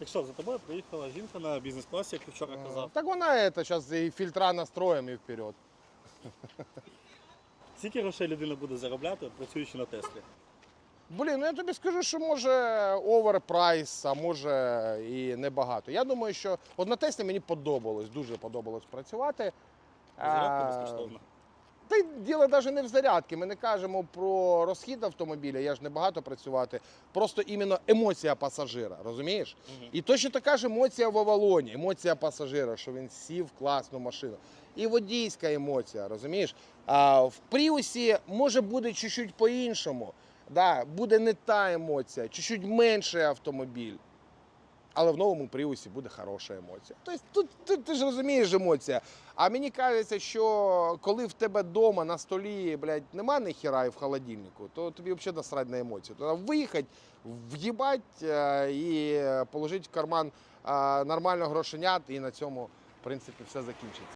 Так що, за тобою приїхала жінка на бізнес-класі, як ти вчора казав. Так вона це, зараз і фільтра настроїмо і вперед. Скільки грошей людина буде заробляти, працюючи на Теслі? Блін, ну я тобі скажу, що може оверпрайс, а може і небагато. Я думаю, що от на Теслі мені подобалось, дуже подобалось працювати. Зарядка А, безкоштовна. Та й діло навіть не в зарядці. Ми не кажемо про розхід автомобіля, я ж не багато працювати. Просто іменно емоція пасажира, розумієш? Мгм. І точно така ж емоція в Авалоні, емоція пасажира, що він сів в класну машину. І водійська емоція, розумієш? А в Пріусі може буде чуть-чуть по-іншому. Да, буде не та емоція, чуть-чуть менший автомобіль. Але в новому Пріусі буде хороша емоція. Тобто тут, ти, ти ж розумієш емоція. А мені кажеться, що коли в тебе вдома на столі блядь, нема ніхіра і в холодильнику, то тобі взагалі насрать на емоцію. Треба виїхати, в'їбать е, і положити в карман е, нормально грошенят, і на цьому, в принципі, все закінчиться.